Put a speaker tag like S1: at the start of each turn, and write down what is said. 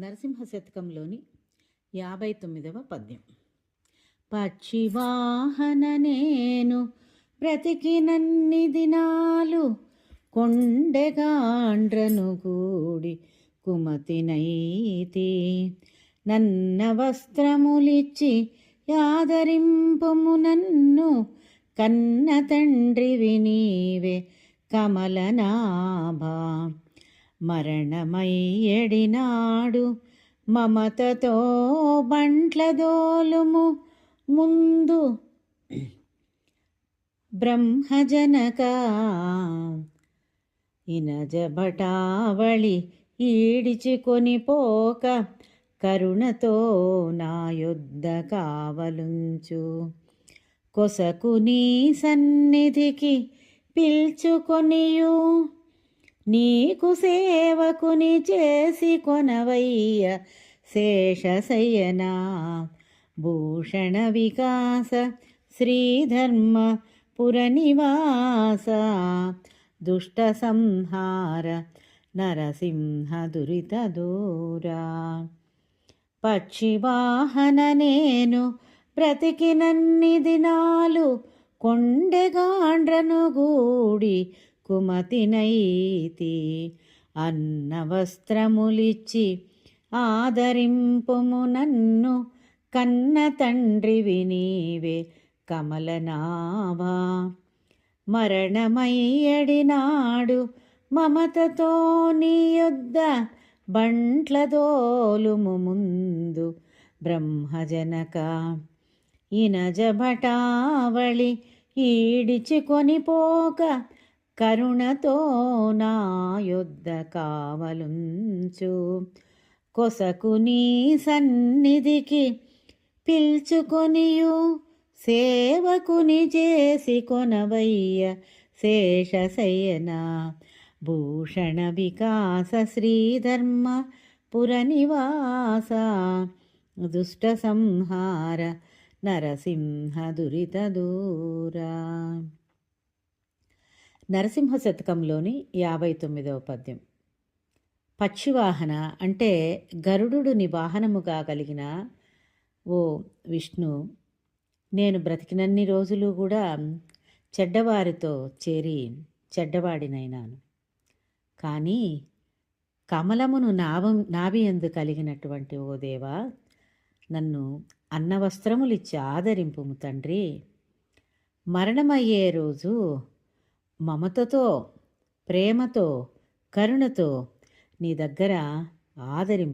S1: నరసింహ శతకంలోని యాభై తొమ్మిదవ పద్యం. పక్షివాహన నేను బ్రతికినన్ని దినాలు కొండెగాండ్రను కూడి కుమతినైతి నన్న వస్త్రములిచ్చి యాదరింపుము నన్ను కన్న తండ్రివి నీవే కమలనాభా. మరణమయ్యడినాడు మమతతో బంట్లదోలుము ముందు బ్రహ్మజనక ఇనజభటావళి ఈడిచికొని పోక కరుణతో నా యొద్ద కావలుంచు. కొసకు నీ సన్నిధికి పిల్చుకొనియు. నీకు సేవకుని చేసి కొనవయ్య శేషశయనా. భూషణ వికాస శ్రీధర్మ పురనివాస దుష్ట సంహార నరసింహ దురిత దూరా. పక్షివాహన నేను బ్రతికినన్ని దినాలు కొండెగాండ్రను గూడి కుమతినైతి అన్న వస్త్రములిచ్చి ఆదరింపుము నన్ను కన్న తండ్రివి నీవే కమలనావా. మరణమయ్యడినాడు మమతతో నీ యొద్ద బంట్లదోలుము ముందు బ్రహ్మజనక. ఇనజభటావళి ఈడిచి పోక కరుణతో నా యొద్ద కావలుంచు. కొసకు నీ సన్నిధికి పిల్చుకొనియు. సేవకుని చేసి కొనవయ్య శేషశయన భూషణ వికాస శ్రీధర్మ పురనివాస. దుష్ట సంహార నరసింహ దురిత దూరా. నరసింహ శతకంలోని యాభై తొమ్మిదవ పద్యం. పక్షివాహన అంటే గరుడుని వాహనముగా కలిగిన ఓ విష్ణు. నేను బ్రతికినన్ని రోజులు కూడా చెడ్డవారితో చేరి చెడ్డవాడినైనాను. కానీ కమలమును నాభం నాభియందు కలిగినటువంటి ఓ దేవా నన్ను అన్నవస్త్రములిచ్చి ఆదరింపుము తండ్రి. మరణమయ్యే రోజు మమతతో ప్రేమతో కరుణతో నీ దగ్గర ఆదరింపు